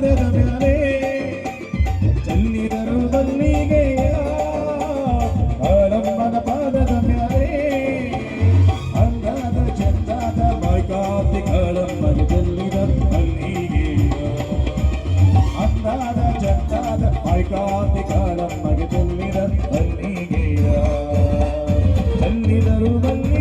ಪದದ ಮೇಲೆ ಚೆಲ್ಲಿದರು ಬಲ್ಲಿಗೆಯ ಆಲಂಬನ ಪದದ ಮೇಲೆ ಅಂದಾದ ಚಂದಾದ ಮೈಕಾತಿ ಕಳಂಬಗೆ ಚೆಲ್ಲಿದರು ಬಲ್ಲಿಗೆಯ ಅಂದಾದ ಚಂದಾದ ಮೈಕಾತಿ ಕಳಂಬಗೆ ಚೆಲ್ಲಿದರು ಬಲ್ಲಿಗೆಯ ಚೆಲ್ಲಿದರು ಬಲ್ಲಿ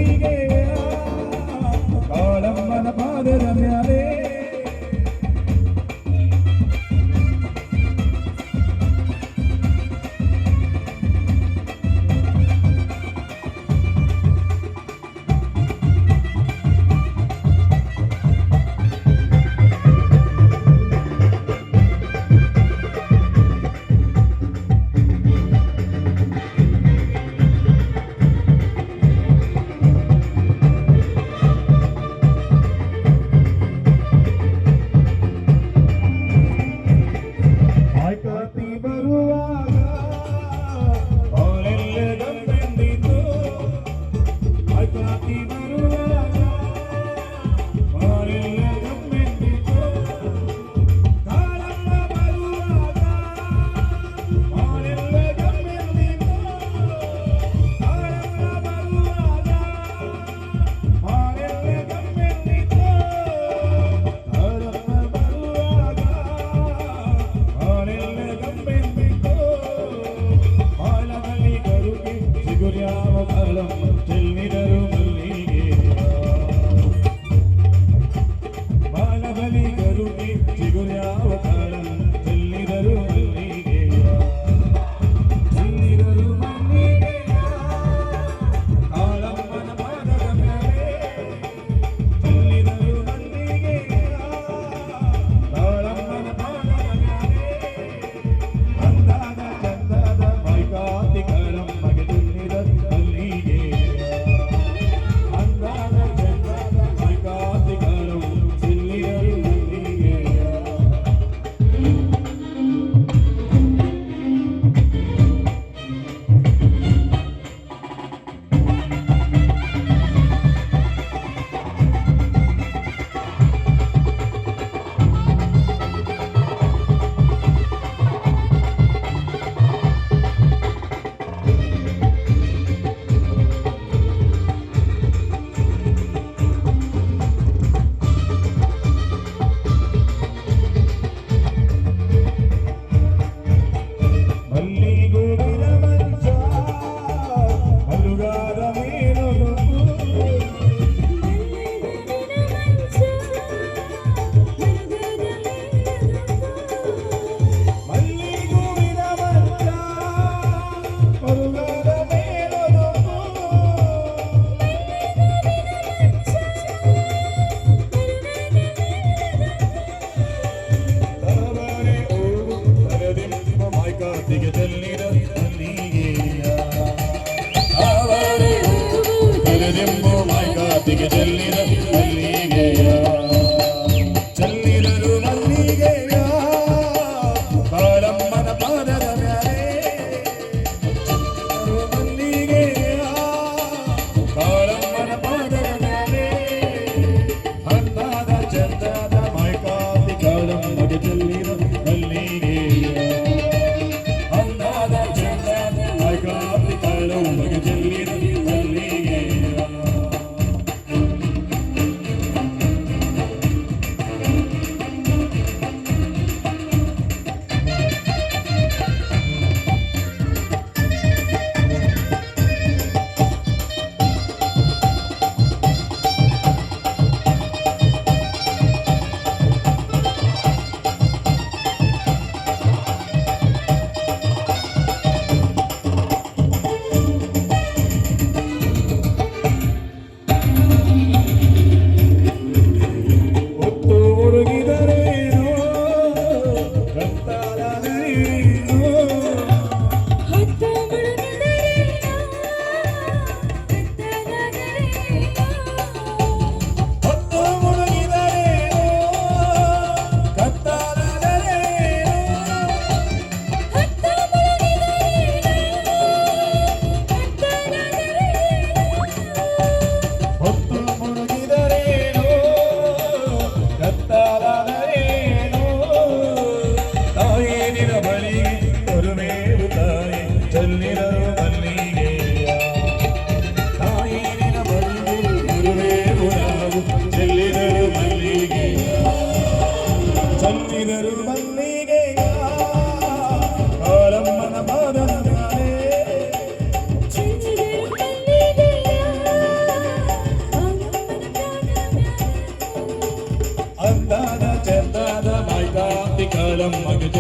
അന്താദ ചെന്താദ മൈതാത്തി കാലം മകുത